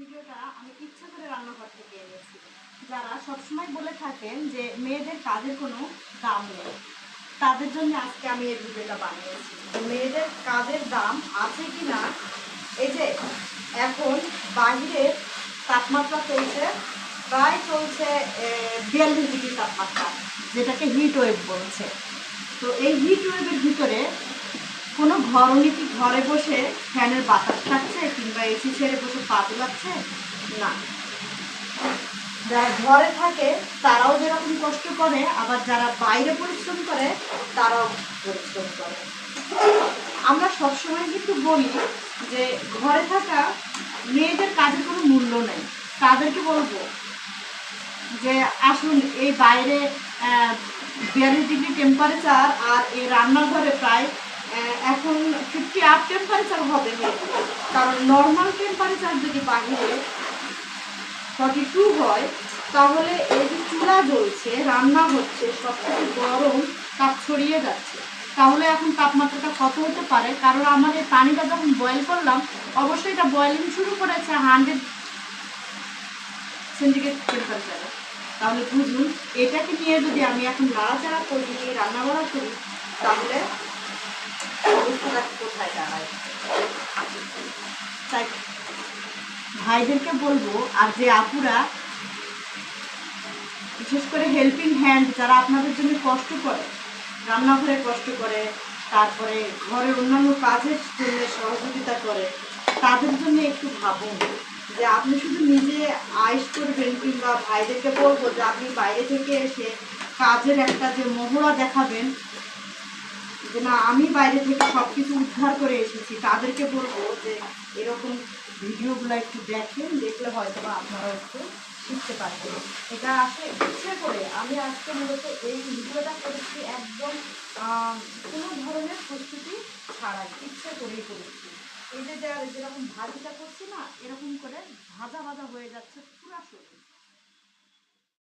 ভিডিওটা আমি ইচ্ছা করে রান্নাঘর থেকে এনেছি যারা সবসময় বলে থাকেন যে মেয়েদের কাজের কোনো দাম নেই, তাদের জন্য আজকে আমি এই ভিডিওটা বানিয়েছি। মেয়েদের কাজের দাম আছে কি না এই যে এখন বাইরে তাপমাত্রা চলছে, প্রায় চলছে বিয়াল্লিশ ডিগ্রি তাপমাত্রা, যেটাকে হিট ওয়েভ বলছে। তো এই হিট ওয়েভের ভিতরে ঘরণী কি ঘরে বসে ফ্যানের বাতাস খাচ্ছে কিংবা এসি ছেড়ে বসে পা দুলাচ্ছে? না। যারা ঘরে থাকে, তারাও যেরকম কষ্ট করে, আবার যারা বাইরে পরিশ্রম করে, তারাও পরিশ্রম করে। আমরা সবসময় কিন্তু বলি যে, ঘরে থাকা মেয়েদের কাজের কোনো মূল্য নেই। তাদেরকে বলব যে, আসুন এই বাইরে বিয়াল্লিশ ডিগ্রি টেম্পারেচার আর এই রান্নাঘরে প্রায় এখন ফিফটি আপ টেম্পারেচার হবে কারণ নর্মাল টেম্পারেচার যদি বাহিরে ফর্টি টু হয়, তাহলে এই যে চুলা জ্বলছে, রান্না হচ্ছে সব থেকে গরম, তাপ ছড়িয়ে যাচ্ছে। তাহলে এখন তাপমাত্রাটা কত হতে পারে? কারণ আমার এই পানিটা যখন বয়েল করলাম, অবশ্যই এটা বয়েলিং শুরু করেছে হান্ড্রেড সেন্টিগ্রেড টেম্পারেচারে তাহলে বুঝুন, এটাকে নিয়ে যদি আমি এখন নাড়াচাড়া করি রান্না বাড়া করি, তাহলে ভাইদেরকে বলব, আর যে আপুরা, বিশেষ করে হেল্পিং হ্যান্ড যারা আপনাদের জন্য কষ্ট করে, রান্নাঘরে কষ্ট করে, তারপরে ঘরের অন্যান্য কাজের জন্য সহযোগিতা করে, তাদের জন্য একটু ভাবুন যে আপনি শুধু নিজে আয়েস করবেন কিংবা ভাইদেরকে বলব যে আপনি বাইরে থেকে এসে কাজের একটা যে মহড়া দেখাবেন যে না, আমি বাইরে থেকে সব কিছু উদ্ধার করে এসেছি। তাদেরকে বলব যে এরকম ভিডিওগুলো একটু দেখেন, দেখলে হয়তো বা আপনারা একটু শিখতে পারবেন। এটা আসলে ইচ্ছে করে। আমি আজকে মূলত এই ভিডিওটা করেছি একদম কোনো ধরনের প্রস্তুতি ছাড়াই, ইচ্ছে করেই করেছি। এই যে যেরকম ভাজিটা করছি না, এরকম করে ভাজা ভাজা হয়ে যাচ্ছে পুরা শরীর।